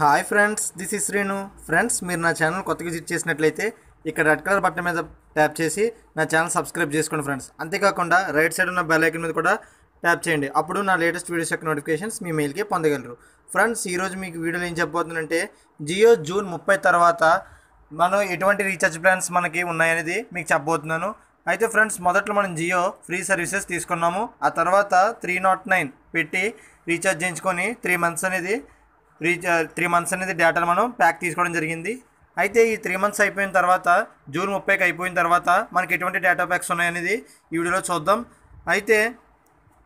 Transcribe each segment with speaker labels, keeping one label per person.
Speaker 1: Hi friends this is Srinu friends మీరు నా channel కొత్తగా విజిట్ చేసినట్లయితే ఇక్కడ రెడ్ కలర్ బటన్ మీద ట్యాప్ చేసి నా ఛానల్ సబ్స్క్రైబ్ చేసుకోండి ఫ్రెండ్స్. అంతేకాకుండా రైట్ సైడ్ ఉన్న బెల్ ఐకన్ మీద కూడా ట్యాప్ చేయండి. అప్పుడు నా లేటెస్ట్ వీడియోస్ యొక్క నోటిఫికేషన్స్ మీ మెయిల్కి పొందగలరు. ఫ్రెండ్స్ ఈరోజు మీకు వీడియోలో ఏం చెప్పబోతుందంటే జియో జూన్ ముప్పై తర్వాత మనం ఎటువంటి రీఛార్జ్ ప్లాన్స్ మనకి ఉన్నాయనేది మీకు చెప్పబోతున్నాను. అయితే ఫ్రెండ్స్ మొదట్లో మనం జియో ఫ్రీ సర్వీసెస్ తీసుకున్నాము. ఆ తర్వాత త్రీ నాట్ నైన్ పెట్టి రీఛార్జ్ చేయించుకొని త్రీ మంత్స్ అనేది రీఛార్జ్ త్రీ మంత్స్ అనేది డేటాను మనం ప్యాక్ తీసుకోవడం జరిగింది. అయితే ఈ త్రీ మంత్స్ అయిపోయిన తర్వాత జూన్ ముప్పైకి అయిపోయిన తర్వాత మనకి ఎటువంటి డేటా ప్యాక్స్ ఉన్నాయనేది ఈ వీడియోలో చూద్దాం. అయితే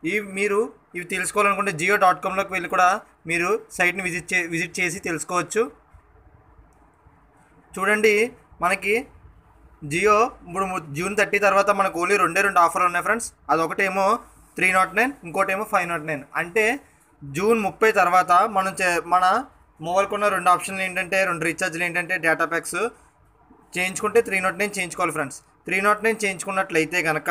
Speaker 1: ఈ మీరు ఇవి తెలుసుకోవాలనుకుంటే జియో డాట్ కామ్లోకి వెళ్ళి కూడా మీరు సైట్ని విజిట్ చే విజిట్ చేసి తెలుసుకోవచ్చు. చూడండి మనకి జియో ఇప్పుడు జూన్ థర్టీ తర్వాత మనకు ఓన్లీ రెండే రెండు ఆఫర్లు ఉన్నాయి ఫ్రెండ్స్ అదొకటేమో త్రీ నాట్ నైన్ ఇంకోటేమో ఫైవ్ నాట్ నైన్. అంటే జూన్ ముప్పై తర్వాత మనం చే మన మొబైల్కి ఉన్న రెండు ఆప్షన్లు ఏంటంటే రెండు రీఛార్జ్లు ఏంటంటే డేటా ప్యాక్స్ చేయించుకుంటే త్రీ నాట్ నైన్ చేయించుకోవాలి ఫ్రెండ్స్. త్రీ నాట్ నైన్ చేయించుకున్నట్లయితే కనుక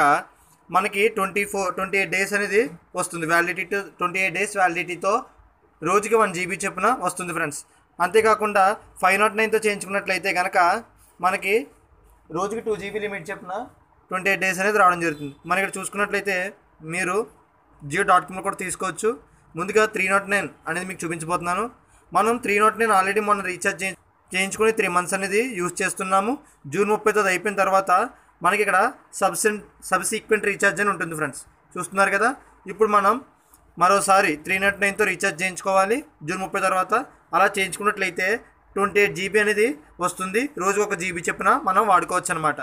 Speaker 1: మనకి twenty four twenty eight days అనేది వస్తుంది. వ్యాలిడిటీ ట్వంటీ ఎయిట్ డేస్ వ్యాలిడిటీతో రోజుకి వన్ జీబీ చొప్పున వస్తుంది ఫ్రెండ్స్. అంతేకాకుండా ఫైవ్ నాట్ నైన్తో చేయించుకున్నట్లయితే కనుక మనకి రోజుకి టూ జీబీ లిమిట్ చెప్పిన ట్వంటీ ఎయిట్ డేస్ అనేది రావడం జరుగుతుంది. మనం ఇక్కడ చూసుకున్నట్లయితే మీరు జియో డాట్ కామ్లో కూడా తీసుకోవచ్చు. ముందుగా త్రీ నాట్ నైన్ అనేది మీకు చూపించబోతున్నాను. మనం త్రీ నాట్ నైన్ ఆల్రెడీ మనం రీఛార్జ్ చేయించుకొని త్రీ మంత్స్ అనేది యూజ్ చేస్తున్నాము. జూన్ ముప్పైతో అది అయిపోయిన తర్వాత మనకి ఇక్కడ సబ్సెన్ సబ్సీక్వెంట్ రీఛార్జ్ అని ఉంటుంది ఫ్రెండ్స్ చూస్తున్నారు కదా? ఇప్పుడు మనం మరోసారి త్రీ నాట్ నైన్తో రీఛార్జ్ చేయించుకోవాలి. జూన్ ముప్పై తర్వాత అలా చేయించుకున్నట్లయితే ట్వంటీ ఎయిట్ జీబీ అనేది వస్తుంది. రోజు ఒక జీబీ చెప్పిన మనం వాడుకోవచ్చు అనమాట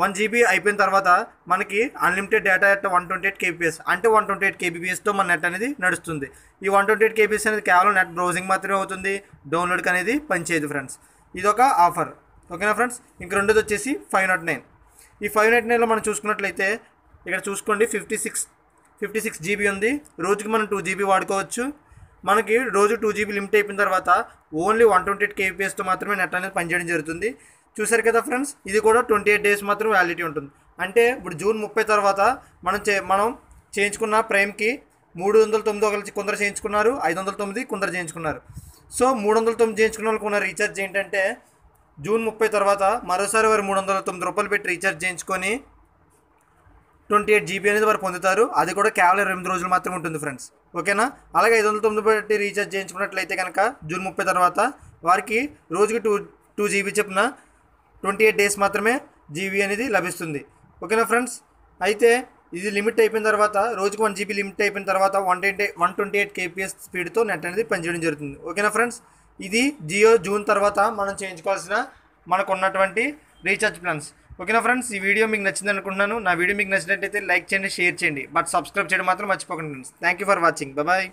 Speaker 1: వన్ జీబీ అయిపోయిన తర్వాత మనకి unlimited data at one twenty eight KBS అంటే వన్ ట్వంటీ ఎయిట్ కేబీపీఎస్తో మన నెట్ అనేది నడుస్తుంది. ఈ వన్ ట్వంటీ ఎయిట్ కేబీఎస్ అనేది కేవలం నెట్ బ్రౌజింగ్ మాత్రమే అవుతుంది. డౌన్లోడ్కి అనేది పనిచేయదు ఫ్రెండ్స్ ఇది ఒక ఆఫర్ ఓకేనా ఫ్రెండ్స్ ఇంక రెండోది వచ్చేసి ఫైవ్ నాట్ నైన్ ఈ ఫైవ్ నాట్ నైన్లో మనం చూసుకున్నట్లయితే ఇక్కడ చూసుకోండి fifty six fifty six GB ఉంది. రోజుకి మనం టూ జీబీ వాడుకోవచ్చు. మనకి రోజు టూ జీబీ లిమిట్ అయిపోయిన తర్వాత ఓన్లీ వన్ ట్వంటీ ఎయిట్ కేబీఎస్తో మాత్రమే నెట్ అనేది పనిచేయడం జరుగుతుంది. చూసారు కదా ఫ్రెండ్స్? ఇది కూడా ట్వంటీ ఎయిట్ డేస్ మాత్రం వ్యాలిటీ ఉంటుంది. అంటే ఇప్పుడు జూన్ ముప్పై తర్వాత మనం చే మనం చేయించుకున్న ప్రైమ్కి మూడు వందల తొమ్మిది ఒకరు కొందరు చేయించుకున్నారు ఐదు వందల తొమ్మిది కొందరు చేయించుకున్నారు. సో మూడు వందల తొమ్మిది చేయించుకున్న వాళ్ళకి ఉన్న రీఛార్జ్ ఏంటంటే జూన్ ముప్పై తర్వాత మరోసారి వారు మూడు వందల తొమ్మిది రూపాయలు పెట్టి రీఛార్జ్ చేయించుకొని ట్వంటీ ఎయిట్ జీబీ అనేది వారు పొందుతారు. అది కూడా కేవలం ఎనిమిది రోజులు మాత్రమే ఉంటుంది ఫ్రెండ్స్. ఓకేనా? అలాగే ఐదు వందల తొమ్మిది పెట్టి రీఛార్జ్ చేయించుకున్నట్లయితే కనుక జూన్ ముప్పై తర్వాత వారికి రోజుకి టూ టూ జీబీ చెప్పిన ట్వంటీ ఎయిట్ డేస్ మాత్రమే జీబీ అనేది లభిస్తుంది. ఓకేనా ఫ్రెండ్స్? అయితే ఇది లిమిట్ అయిపోయిన తర్వాత రోజుకు వన్ జీబీ లిమిట్ అయిపోయిన తర్వాత one twenty one twenty eight KPS స్పీడ్తో నెట్ అనేది పనిచేయడం జరుగుతుంది. ఓకేనా ఫ్రెండ్స్? ఇది జియో జూన్ తర్వాత మనం చేయించుకోవాల్సిన మనకు ఉన్నటువంటి రీఛార్జ్ ప్లాన్స్. ఓకేనా ఫ్రెండ్స్? ఈ వీడియో మీకు నచ్చింది అనుకుంటున్నాను. నా వీడియో మీకు నచ్చినట్టయితే లైక్ చేయండి షేర్ చేయండి. బట్ సబ్స్క్రైబ్ చేయడం మాత్రం మర్చిపోకండి friends. Thank you for watching bye